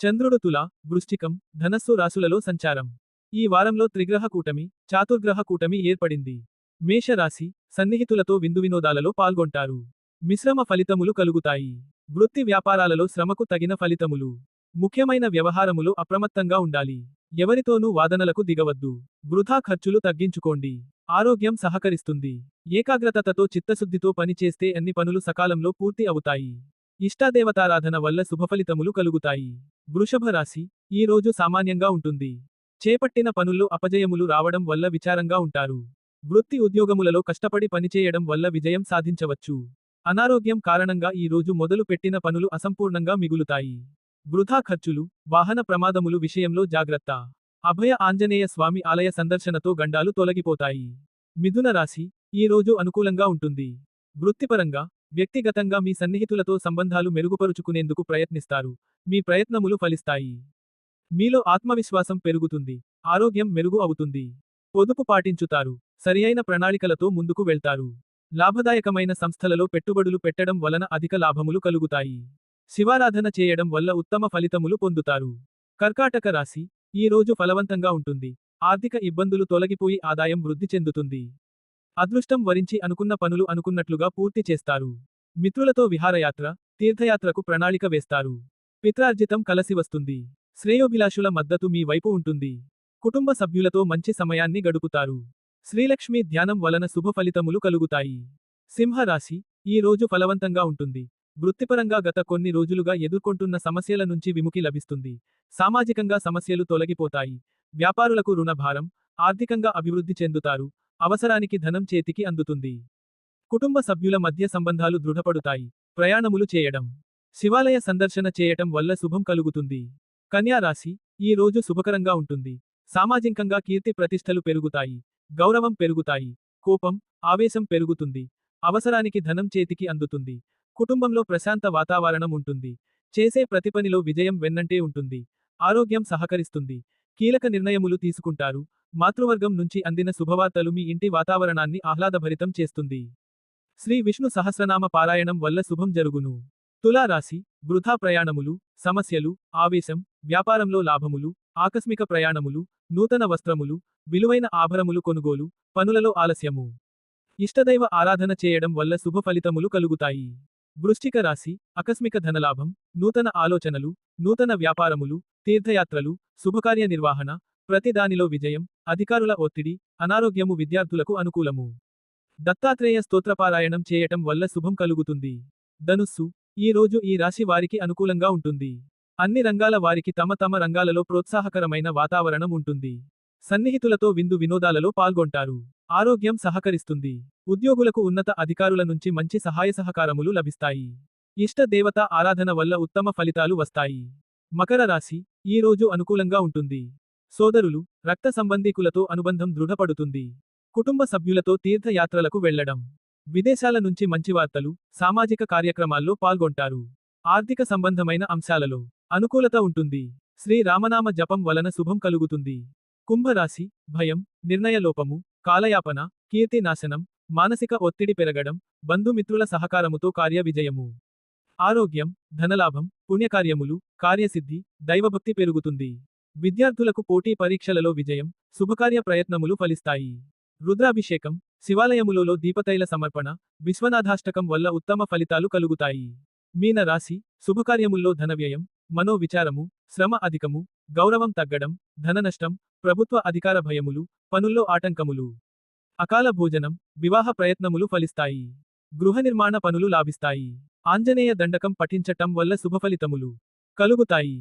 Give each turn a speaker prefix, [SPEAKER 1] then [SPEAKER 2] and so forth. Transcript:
[SPEAKER 1] చంద్రుడు తుల వృష్టికం ధనస్సు రాశులలో సంచారం. ఈ వారంలో త్రిగ్రహ కూటమి చాతుర్గ్రహ కూటమి ఏర్పడింది. మేషరాశి సన్నిహితులతో విందు వినోదాలలో పాల్గొంటారు. మిశ్రమ ఫలితములు కలుగుతాయి. వృత్తి వ్యాపారాలలో శ్రమకు తగిన ఫలితములు. ముఖ్యమైన వ్యవహారములు అప్రమత్తంగా ఉండాలి. ఎవరితోనూ వాదనలకు దిగవద్దు. వృధా ఖర్చులు తగ్గించుకోండి. ఆరోగ్యం సహకరిస్తుంది. ఏకాగ్రతతో చిత్తశుద్ధితో పనిచేస్తే అన్ని పనులు సకాలంలో పూర్తి అవుతాయి. ఇష్టాదేవతారాధన వల్ల శుభఫలితములు కలుగుతాయి. వృషభ రాశి ఈ రోజు సామాన్యంగా ఉంటుంది. చేపట్టిన పనుల్లో అపజయములు రావడం వల్ల విచారంగా ఉంటారు. వృత్తి ఉద్యోగములలో కష్టపడి పనిచేయడం వల్ల విజయం సాధించవచ్చు. అనారోగ్యం కారణంగా ఈ రోజు మొదలు పెట్టిన పనులు అసంపూర్ణంగా మిగులుతాయి. వృధా ఖర్చులు వాహన ప్రమాదములు విషయంలో జాగ్రత్త. అభయ ఆంజనేయ స్వామి ఆలయ సందర్శనతో గండాలు తొలగిపోతాయి. మిథున రాశి ఈ రోజు అనుకూలంగా ఉంటుంది. వృత్తిపరంగా వ్యక్తిగతంగా మీ సన్నిహితులతో సంబంధాలు మెరుగుపరుచుకునేందుకు ప్రయత్నిస్తారు. మీ ప్రయత్నములు ఫలిస్తాయి. మీలో ఆత్మవిశ్వాసం పెరుగుతుంది. ఆరోగ్యం మెరుగు అవుతుంది. పొదుపు పాటించుతారు. సరియైన ప్రణాళికలతో ముందుకు వెళ్తారు. లాభదాయకమైన సంస్థలలో పెట్టుబడులు పెట్టడం వలన అధిక లాభములు కలుగుతాయి. శివారాధన చేయడం వల్ల ఉత్తమ ఫలితములు పొందుతారు. కర్కాటక రాశి ఈ రోజు ఫలవంతంగా ఉంటుంది. ఆర్థిక ఇబ్బందులు తొలగిపోయి ఆదాయం వృద్ధి చెందుతుంది. అదృష్టం వరించి అనుకున్న పనులు అనుకున్నట్లుగా పూర్తి చేస్తారు. మిత్రులతో విహారయాత్ర తీర్థయాత్రకు ప్రణాళిక వేస్తారు. పిత్రార్జితం కలసి వస్తుంది. శ్రేయోభిలాషుల మద్దతు మీ వైపు ఉంటుంది. కుటుంబ సభ్యులతో మంచి సమయాన్ని గడుపుతారు. శ్రీలక్ష్మి ధ్యానం వలన శుభ ఫలితములు కలుగుతాయి. సింహరాశి ఈ రోజు ఫలవంతంగా ఉంటుంది. వృత్తిపరంగా గత కొన్ని రోజులుగా ఎదుర్కొంటున్న సమస్యల నుంచి విముఖి లభిస్తుంది. సామాజికంగా సమస్యలు తొలగిపోతాయి. వ్యాపారులకు రుణభారం ఆర్థికంగా అభివృద్ధి చెందుతారు. అవసరానికి ధనం చేతికి అందుతుంది. కుటుంబ సభ్యుల మధ్య సంబంధాలు దృఢపడుతాయి. ప్రయాణములు చేయడం. శివాలయ సందర్శన చేయటం వల్ల శుభం కలుగుతుంది. కన్యారాశి ఈ రోజు శుభకరంగా ఉంటుంది. సామాజికంగా కీర్తి ప్రతిష్టలు పెరుగుతాయి. గౌరవం పెరుగుతాయి. కోపం ఆవేశం పెరుగుతుంది. అవసరానికి ధనం చేతికి అందుతుంది. కుటుంబంలో ప్రశాంత వాతావరణం ఉంటుంది. చేసే ప్రతి పనిలో విజయం వెన్నంటే ఉంటుంది. ఆరోగ్యం సహకరిస్తుంది. కీలక నిర్ణయములు తీసుకుంటారు. మాతృవర్గం నుంచి అందిన శుభవార్తలు మీ ఇంటి వాతావరణాన్ని ఆహ్లాదభరితం చేస్తుంది. శ్రీ విష్ణు సహస్రనామ పారాయణం వల్ల శుభం జరుగును. తులారాశి వృథా ప్రయాణములు సమస్యలు ఆవేశం వ్యాపారంలో లాభములు ఆకస్మిక ప్రయాణములు నూతన వస్త్రములు విలువైన ఆభరములు కొనుగోలు పనులలో ఆలస్యము. ఇష్టదైవ ఆరాధన చేయడం వల్ల శుభ ఫలితములు కలుగుతాయి. వృశ్చిక రాశి ఆకస్మిక ధనలాభం నూతన ఆలోచనలు నూతన వ్యాపారములు తీర్థయాత్రలు శుభకార్య నిర్వహణ ప్రతి దానిలో విజయం అధికారుల ఒత్తిడి అనారోగ్యము విద్యార్థులకు అనుకూలము. దత్తాత్రేయ స్తోత్రపారాయణం చేయటం వల్ల శుభం కలుగుతుంది. ధనుస్సు ఈ రోజు ఈ రాశి వారికి అనుకూలంగా ఉంటుంది. అన్ని రంగాల వారికి తమ తమ రంగాలలో ప్రోత్సాహకరమైన వాతావరణం ఉంటుంది. సన్నిహితులతో విందు వినోదాలలో పాల్గొంటారు. ఆరోగ్యం సహకరిస్తుంది. ఉద్యోగులకు ఉన్నత అధికారుల నుంచి మంచి సహాయ సహకారములు లభిస్తాయి. ఇష్ట దేవత ఆరాధన వల్ల ఉత్తమ ఫలితాలు వస్తాయి. మకర రాశి ఈ రోజు అనుకూలంగా ఉంటుంది. సోదరులు రక్త సంబంధీకులతో అనుబంధం దృఢపడుతుంది. కుటుంబ సభ్యులతో తీర్థయాత్రలకు వెళ్ళడం. విదేశాల నుంచి మంచి వార్తలు సామాజిక కార్యక్రమాల్లో పాల్గొంటారు. ఆర్థిక సంబంధమైన అంశాలలో అనుకూలత ఉంటుంది. శ్రీ రామనామ జపం వలన శుభం కలుగుతుంది. కుంభరాశి భయం నిర్ణయలోపము కాలయాపన కీర్తి నాశనం మానసిక ఒత్తిడి పెరగడం బంధుమిత్రుల సహకారముతో కార్య విజయము. ఆరోగ్యం ధనలాభం పుణ్యకార్యములు కార్యసిద్ధి దైవభక్తి పెరుగుతుంది. విద్యార్థులకు పోటీ పరీక్షలలో విజయం శుభకార్య ప్రయత్నములు ఫలిస్తాయి. రుద్రాభిషేకం శివాలయములలో దీపతైల సమర్పణ విశ్వనాథాష్టకం వల్ల ఉత్తమ ఫలితాలు కలుగుతాయి. మీన రాశి శుభకార్యముల్లో ధనవ్యయం మనోవిచారము శ్రమ అధికము గౌరవం తగ్గడం ధననష్టం ప్రభుత్వ అధికార భయములు పనుల్లో ఆటంకములు. అకాల భోజనం వివాహ ప్రయత్నములు ఫలిస్తాయి. గృహ నిర్మాణ పనులు లాభిస్తాయి. ఆంజనేయ దండకం పఠించటం వల్ల శుభఫలితములు కలుగుతాయి.